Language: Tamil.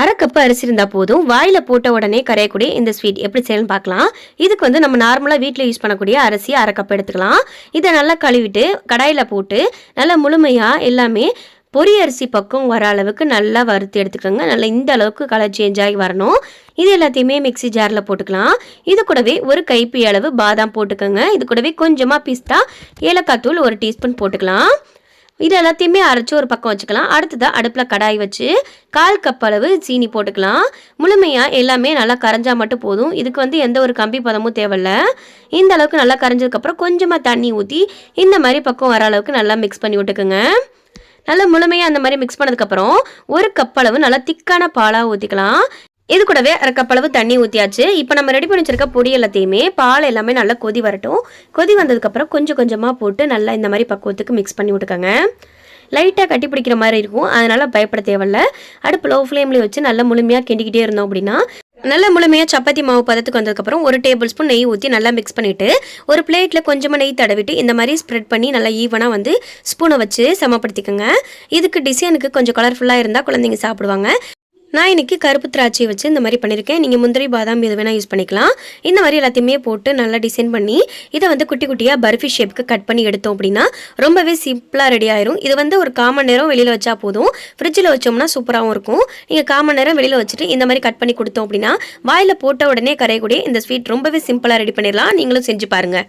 அரை கப்பு அரிசி இருந்தால் போதும். வாயில் போட்ட உடனே கரையக்கூடிய இந்த ஸ்வீட் எப்படி செய்யணும்னு பார்க்கலாம். இதுக்கு வந்து நம்ம நார்மலாக வீட்டில் யூஸ் பண்ணக்கூடிய அரிசி அரை கப் எடுத்துக்கலாம். இதை நல்லா கழுவிட்டு கடாயில் போட்டு நல்லா முழுமையாக எல்லாமே பொரி அரிசி பக்கம் வர அளவுக்கு நல்லா வறுத்து எடுத்துக்கோங்க. நல்லா இந்த அளவுக்கு கலர் சேஞ்ச் ஆகி வரணும். இது எல்லாத்தையுமே மிக்ஸி ஜாரில் போட்டுக்கலாம். இது கூடவே ஒரு கைப்பி அளவு பாதாம் போட்டுக்கோங்க. இது கூடவே கொஞ்சமாக பிஸ்தா ஏலக்காய் தூள் ஒரு டீஸ்பூன் போட்டுக்கலாம். இது எல்லாத்தையுமே அரைச்சி ஒரு பக்கம் வச்சுக்கலாம். அடுத்ததாக அடுப்பில் கடாய் வச்சு கால் கப் அளவு சீனி போட்டுக்கலாம். முழுமையாக எல்லாமே நல்லா கரைஞ்சால் மட்டும் போதும். இதுக்கு வந்து எந்த ஒரு கம்பி பதமும் தேவையில்ல. இந்த அளவுக்கு நல்லா கரைஞ்சதுக்கப்புறம் கொஞ்சமாக தண்ணி ஊற்றி இந்த மாதிரி பக்கம் வர அளவுக்கு நல்லா மிக்ஸ் பண்ணி விட்டுக்குங்க. நல்லா முழுமையாக அந்த மாதிரி மிக்ஸ் பண்ணதுக்கப்புறம் ஒரு கப் அளவு நல்லா திக்கான பாலாக ஊற்றிக்கலாம் இது கூடவே அரைக்கப்பளவு தண்ணி ஊற்றியாச்சு இப்போ நம்ம ரெடி பண்ணி வச்சிருக்க பொடி எல்லாத்தையுமே பால் எல்லாமே நல்லா கொதி வரட்டும். கொதி வந்ததுக்கப்புறம் கொஞ்சம் கொஞ்சமாக போட்டு நல்லா இந்த மாதிரி பக்குவத்துக்கு மிக்ஸ் பண்ணி விட்டுக்கோங்க. லைட்டாக கட்டி பிடிக்கிற மாதிரி இருக்கும். அதனால் பயப்பட தேவையில்ல. அடுப்பு லோ ஃப்ளேம்லேயே வச்சு நல்லா முழுமையாக கிண்டிக்கிட்டே இருந்தோம் அப்படின்னா நல்ல முழுமையாக சப்பாத்தி மாவு பதத்துக்கு வந்ததுக்கப்புறம் ஒரு டேபிள் ஸ்பூன் நெய் ஊற்றி நல்லா மிக்ஸ் பண்ணிவிட்டு ஒரு பிளேட்டில் கொஞ்சமாக நெய் தடவிட்டு இந்த மாதிரி ஸ்ப்ரெட் பண்ணி நல்லா ஈவனாக வந்து ஸ்பூனை வச்சு சமப்படுத்திக்கோங்க. இதுக்கு டிசைனுக்கு கொஞ்சம் கலர்ஃபுல்லாக இருந்தால் குழந்தைங்க சாப்பிடுவாங்க. நான் இன்னைக்கு கருப்பு திராட்சை வச்சு இந்த மாதிரி பண்ணியிருக்கேன். நீங்கள் முந்திரி பாதாம் எது வேணால் யூஸ் பண்ணிக்கலாம். இந்த மாதிரி எல்லாத்தையுமே போட்டு நல்லா டிசைன் பண்ணி இதை வந்து குட்டி குட்டியாக பர்ஃபி ஷேப்புக்கு கட் பண்ணி எடுத்தோம் அப்படின்னா ரொம்பவே சிம்பிளாக ரெடி ஆயிரும். இது வந்து ஒரு காமன் நேரம் வெளியில் வச்சா போதும். ஃப்ரிட்ஜில் வச்சோம்னா சூப்பராகவும் இருக்கும். நீங்கள் காமன் நேரம் வெளியில் வச்சுட்டு இந்த மாதிரி கட் பண்ணி கொடுத்தோம் அப்படின்னா வாயில் போட்ட உடனே கரையக்கூடிய இந்த ஸ்வீட் ரொம்பவே சிம்பிளாக ரெடி பண்ணிடலாம். நீங்களும் செஞ்சு பாருங்கள்